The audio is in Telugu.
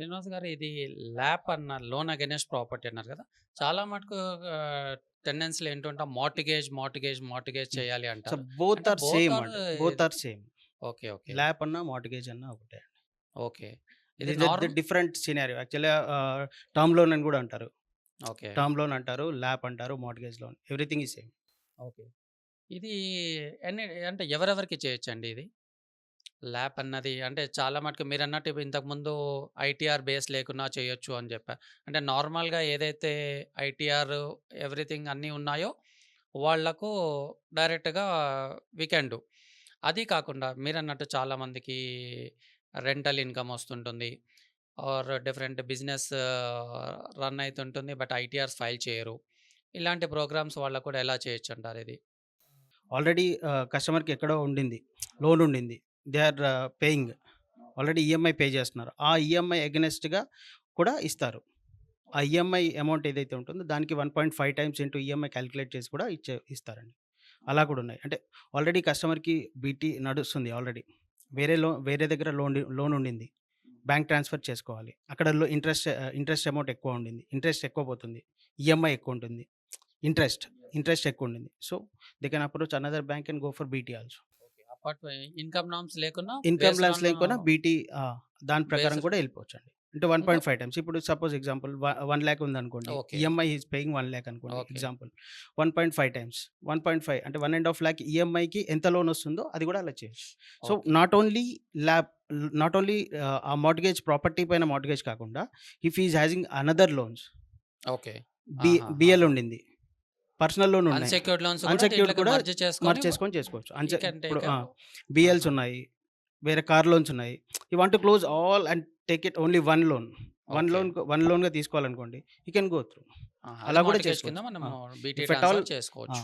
శ్రీనివాస్ గారు ఇది ల్యాప్ అన్నారు లోన్ అగైనెస్ట్ ప్రాపర్టీ అన్నారు కదా. చాలా మటుకు టెండెన్సీలు ఏంటంటే మార్టిగేజ్ మార్టిగేజ్ మార్టిగేజ్ చేయాలి సో అంటారు. బోత్ అంటే are same both are same. Okay okay. LAP అన్నా మార్టిగేజ్ అన్నా ఒకటే ఓకే. ఇది different scenario. Actually term loan అని కూడా అంటారు. ఓకే. టర్మ్ లోన్ అంటారు ల్యాప్ అంటారు మార్టిగేజ్ లోన్. ఎవ్రీథింగ్ ఈ సేమ్. ఓకే. ఇది ఎన్ని అంటే ఎవరెవరికి చేయొచ్చండి ఇది? ల్యాప్ అన్నది అంటే చాలా మటుకు మీరు అన్నట్టు ఇప్పుడు ఇంతకుముందు ఐటీఆర్ బేస్ లేకున్నా చేయొచ్చు అని చెప్పారు అంటే నార్మల్గా ఏదైతే ఐటీఆర్ ఎవ్రీథింగ్ అన్నీ ఉన్నాయో వాళ్ళకు డైరెక్ట్గా వీకెండ్. అది కాకుండా మీరు అన్నట్టు చాలామందికి రెంటల్ ఇన్కమ్ వస్తుంటుంది. ఆర్ డిఫరెంట్ బిజినెస్ రన్ అవుతుంటుంది బట్ ఐటీఆర్స్ ఫైల్ చేయరు. ఇలాంటి ప్రోగ్రామ్స్ వాళ్ళకు కూడా ఎలా చేయొచ్చు అంటారు ఇది? ఆల్రెడీ కస్టమర్కి ఎక్కడో ఉండింది. లోన్ ఉండింది. They are paying. Already EMI pay చేస్తున్నారు. ఆ ఈఎంఐ అగెనెస్ట్గా కూడా ఇస్తారు. ఆ ఈఎంఐ అమౌంట్ ఏదైతే ఉంటుందో దానికి one point five times into EMI calculate చేసి కూడా ఇచ్చే ఇస్తారండి. అలా కూడా ఉన్నాయి. అంటే ఆల్రెడీ కస్టమర్కి బీటీ నడుస్తుంది ఆల్రెడీ. వేరే లోన్ వేరే దగ్గర లోన్ లోన్ ఉండింది. బ్యాంక్ ట్రాన్స్ఫర్ చేసుకోవాలి. అక్కడ ఇంట్రెస్ట్ ఇంట్రెస్ట్ అమౌంట్ ఎక్కువ ఉండింది. ఇంట్రెస్ట్ ఎక్కువ పోతుంది. ఈఎంఐ ఎక్కువ ఉంటుంది. ఇంట్రెస్ట్ ఇంట్రెస్ట్ ఎక్కువ ఉండింది. So they can approach another bank and go for BT also income norms లేకున్నా ఇన్కమ్ uh, బీటీ దాని ప్రకారం కూడా వెళ్ళిపోవచ్చు అండి అంటే వన్ పాయింట్ ఫైవ్ టైమ్స్. ఇప్పుడు సపోజ్ ఎగ్జాంపుల్ వన్ ల్యాక్ ఉంది అనుకోండి. EMI is paying one lakh అనుకోండి. Example. One point five times. One point five అంటే వన్ అండ్ హాఫ్ ల్యాక్ ఈఎంఐకి ఎంత లోన్ వస్తుందో అది కూడా అలా చేయొచ్చు. So. Not only LAP not only ఆ మార్టిగేజ్ ప్రాపర్టీ పైన మార్టిగేజ్ కాకుండా if is having another loans okay. B BL ఉండింది. పర్సనల్ లోన్ ఉన్నాయి అన్సెక్యూర్డ్ లోన్స్ కూడా మర్జ్ చేసుకొని చేసుకోవచ్చు ఇప్పుడు బిఎల్స్. ఉన్నాయి వేరే కార్ లోన్స్ ఉన్నాయి you want to close all and take it only one loan one. Loan one లోన్గా తీసుకోవాలనుకోండి యూ కెన్ గో త్రూ అలా కూడా mortgage చేసుకోవచ్చు. కింద మనం ఆ. BT If at all- transfer చేసుకోవచ్చు